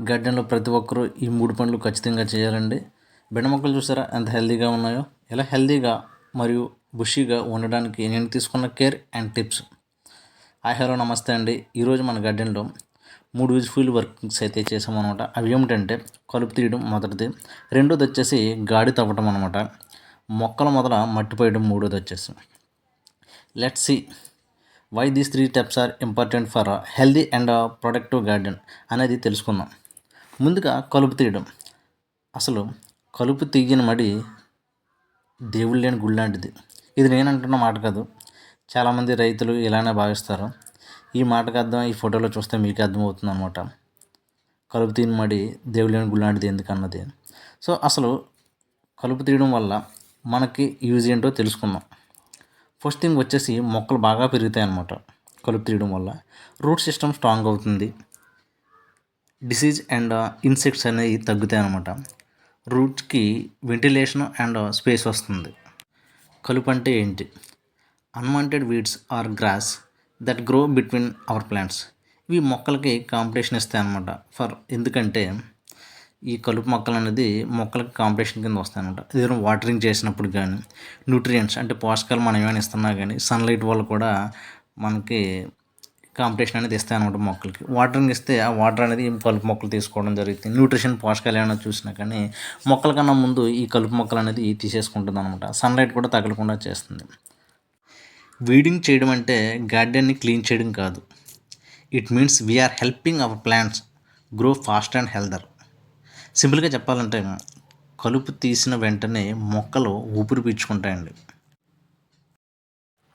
గార్డెన్లో ప్రతి ఒక్కరూ ఈ మూడు పనులు ఖచ్చితంగా చేయాలండి. బెండ మొక్కలు చూసారా? ఎంత హెల్తీగా ఉన్నాయో. ఇలా హెల్తీగా మరియు బుషీగా ఉండడానికి నేను తీసుకున్న care and tips. Hi hello నమస్తే అండి. ఈరోజు మన గార్డెన్లో మూడు యూజ్ఫుల్ వర్కింగ్స్ అయితే చేసామన్నమాట. అవి ఏమిటంటే కలుపు తీయడం మొదటిది. రెండోది వచ్చేసి గాడి తవ్వటం అనమాట మొక్కల మొదల మట్టి పోయడం మూడోది వచ్చేసి. Let see why these three steps are important for healthy and productive garden అనేది తెలుసుకుందాం. ముందుగా కలుపు తీయడం. అసలు కలుపు తీయని మడి దేవుడు లేని గుడి లాంటిది. ఇది నేను అంటున్న మాట కాదు. చాలామంది రైతులు ఇలానే భావిస్తారు. ఈ మాటకు అర్థం ఈ ఫోటోలో చూస్తే మీకు అర్థమవుతుంది అనమాట కలుపు తీయని మడి దేవుడు లేని గుడి లాంటిది ఎందుకన్నది సో అసలు కలుపు తీయడం వల్ల మనకి యూజ్ ఏంటో తెలుసుకుందాం. ఫస్ట్ థింగ్ వచ్చేసి మొక్కలు బాగా పెరుగుతాయి అన్నమాట. కలుపు తీయడం వల్ల రూట్ సిస్టమ్ స్ట్రాంగ్ అవుతుంది. డిసీజ్ అండ్ ఇన్సెక్ట్స్ అనేవి తగ్గుతాయి అన్నమాట. రూట్స్కి వెంటిలేషన్ అండ్ స్పేస్ వస్తుంది. కలుపు అంటే ఏంటి? Unwanted weeds or grass that grow between our plants. ఇవి మొక్కలకి కాంపిటీషన్ ఇస్తాయి అన్నమాట. ఫర్ ఎందుకంటే ఈ కలుపు మొక్కలు అనేది మొక్కలకి కాంపిటీషన్ కింద వస్తాయి అనమాట ఏదైనా వాటరింగ్ చేసినప్పుడు కానీ న్యూట్రియంట్స్ అంటే పోషకాలు మనం ఏమైనా ఇస్తున్నా కానీ సన్లైట్ వల్ల కూడా మనకి కాంపిటీషన్ అనేది ఇస్తాయి అనమాట మొక్కలకి వాటరింగ్ ఇస్తే ఆ వాటర్ అనేది కలుపు మొక్కలు తీసుకోవడం జరుగుతుంది. న్యూట్రిషన్ పోషకాలు ఏమైనా చూసినా కానీ మొక్కల కన్నా ముందు ఈ కలుపు మొక్కలు అనేది తీసేసుకుంటుంది అనమాట సన్లైట్ కూడా తగలకుండా చేస్తుంది. వీడింగ్ చేయడం అంటే గార్డెన్ని క్లీన్ చేయడం కాదు. It means we are helping our plants grow fast and healthier సింపుల్గా చెప్పాలంటే కలుపు తీసిన వెంటనే మొక్కలు ఊపిరి పీల్చుకుంటాయండి.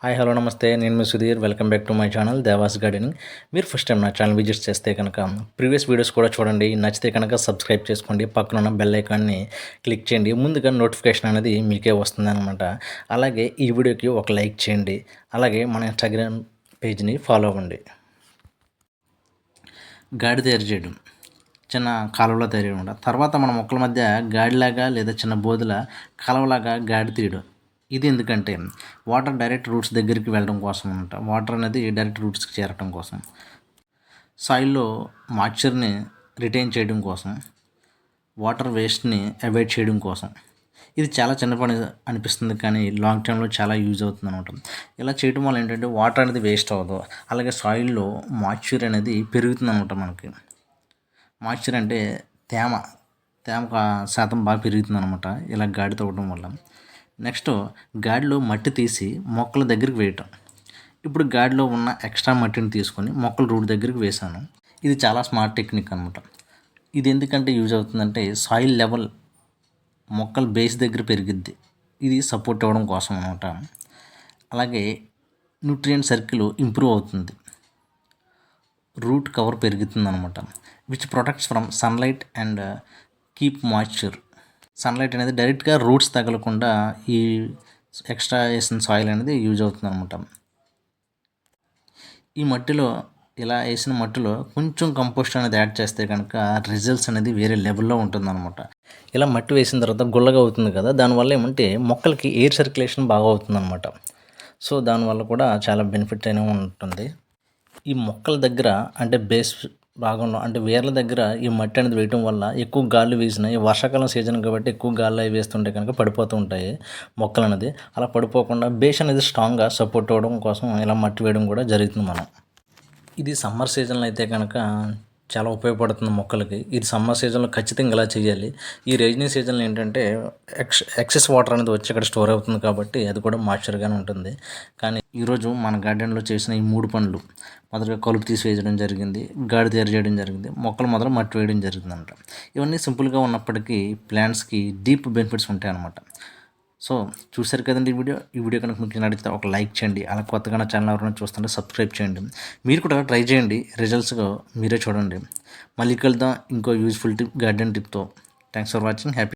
హాయ్ హలో నమస్తే. నేను మీ Sudheer. Welcome back to my channel Deva's gardening మీరు ఫస్ట్ టైం నా ఛానల్ విజిట్ చేస్తే కనుక ప్రీవియస్ వీడియోస్ కూడా చూడండి. నచ్చితే కనుక సబ్స్క్రైబ్ చేసుకోండి. పక్కన ఉన్న బెల్ ఐకాన్ని క్లిక్ చేయండి. ముందుగా నోటిఫికేషన్ అనేది మీకే వస్తుంది అనమాట అలాగే ఈ వీడియోకి ఒక లైక్ చేయండి. అలాగే మన ఇన్స్టాగ్రామ్ పేజ్ని ఫాలో అవ్వండి. గాడి తయారు చేయడం. చిన్న కాలువలో తయారు చేయడం తర్వాత మన మొక్కల మధ్య గాడిలాగా లేదా చిన్న బోధుల కాలువలాగా గాడి తీయడం. ఇది ఎందుకంటే వాటర్ డైరెక్ట్ రూట్స్ దగ్గరికి వెళ్ళడం కోసం అనమాట వాటర్ అనేది డైరెక్ట్ రూట్స్కి చేరటం కోసం. సాయిల్లో మాయిశ్చర్ని రిటైన్ చేయడం కోసం వాటర్ వేస్ట్ని అవాయిడ్ చేయడం కోసం. ఇది చాలా చిన్న పని అనిపిస్తుంది కానీ లాంగ్ టైంలో చాలా యూజ్ అవుతుంది అనమాట ఇలా చేయడం వల్ల ఏంటంటే వాటర్ అనేది వేస్ట్ అవ్వదు. అలాగే సాయిల్లో మాయిశ్చర్ అనేది పెరుగుతుంది అనమాట మనకి. మాయిశ్చర్ అంటే తేమ తేమ శాతం బాగా పెరుగుతుంది అనమాట ఇలా గాడి తవ్వడం వల్ల. నెక్స్ట్ గాడిలో మట్టి తీసి మొక్కల దగ్గరికి వేయటం. ఇప్పుడు గాడిలో ఉన్న ఎక్స్ట్రా మట్టిని తీసుకొని మొక్కల రూట్ దగ్గరికి వేసాను ఇది చాలా స్మార్ట్ టెక్నిక్ అనమాట ఇది ఎందుకంటే యూజ్ అవుతుందంటే సాయిల్ లెవెల్ మొక్కల బేస్ దగ్గర పెరిగిద్ది. ఇది సపోర్ట్ అవ్వడం కోసం అనమాట అలాగే న్యూట్రియంట్ సర్కిల్ ఇంప్రూవ్ అవుతుంది. రూట్ కవర్ పెరుగుతుంది అనమాట which protects from sunlight and keep moisture. Sunlight అనేది డైరెక్ట్గా రూట్స్ తగలకుండా ఈ ఎక్స్ట్రా వేసిన సాయిల్ అనేది యూజ్ అవుతుంది అనమాట ఈ మట్టిలో ఇలా వేసిన మట్టిలో కొంచెం కంపోస్ట్ అనేది యాడ్ చేస్తే కనుక రిజల్ట్స్ అనేది వేరే లెవెల్లో ఉంటుందన్నమాట. ఇలా మట్టి వేసిన తర్వాత గుల్లగా అవుతుంది కదా దానివల్ల ఏమంటే మొక్కలకి ఎయిర్ సర్క్యులేషన్ బాగా అవుతుందన్నమాట. సో దానివల్ల కూడా చాలా బెనిఫిట్ అయినా ఉంటుంది. ఈ మొక్కల దగ్గర అంటే బేస్ భాగంలో అంటే వేర్ల దగ్గర ఈ మట్టి అనేది వేయటం వల్ల ఎక్కువ గాలి వీసిన ఈ వర్షాకాలం సీజన్ కాబట్టి ఎక్కువ గాలి అవి వేస్తుంటే కనుక పడిపోతూ ఉంటాయి మొక్కలు అనేది. అలా పడిపోకుండా బేస్ అనేది స్ట్రాంగ్గా సపోర్ట్ అవ్వడం కోసం ఇలా మట్టి వేయడం కూడా జరుగుతుంది మనం. ఇది సమ్మర్ సీజన్లో అయితే కనుక చాలా ఉపయోగపడుతుంది మొక్కలకి. ఇది సమ్మర్ సీజన్లో ఖచ్చితంగా ఇలా చేయాలి. ఈ రైజినీ సీజన్లో ఏంటంటే ఎక్స్ ఎక్సెస్ వాటర్ అనేది వచ్చి అక్కడ స్టోర్ అవుతుంది కాబట్టి అది కూడా మాయిశ్చర్గానే ఉంటుంది. కానీ ఈరోజు మన గార్డెన్లో చేసిన ఈ మూడు పనులు మొదటగా కలుపు తీసివేయడం జరిగింది గాడి తయారు చేయడం జరిగింది మొక్కలు మొదలు మట్టి వేయడం జరిగింది ఇవన్నీ సింపుల్గా ఉన్నప్పటికీ ప్లాంట్స్కి డీప్ బెనిఫిట్స్ ఉంటాయన్నమాట. సో చూసారు కదండి ఈ వీడియో? ఈ వీడియో కనుక మీకు నడితే ఒక లైక్ చేయండి. అలా కొత్తగా నా ఛానల్ ఎవరైనా చూస్తుంటే సబ్స్క్రైబ్ చేయండి. మీరు కూడా ట్రై చేయండి. రిజల్ట్స్గా మీరే చూడండి. మళ్ళీ కలుద్దాం. ఇంకో యూజ్ఫుల్ టిప్ గార్డెన్ టిప్తో థ్యాంక్స్ ఫర్ వాచింగ్ హ్యాపీ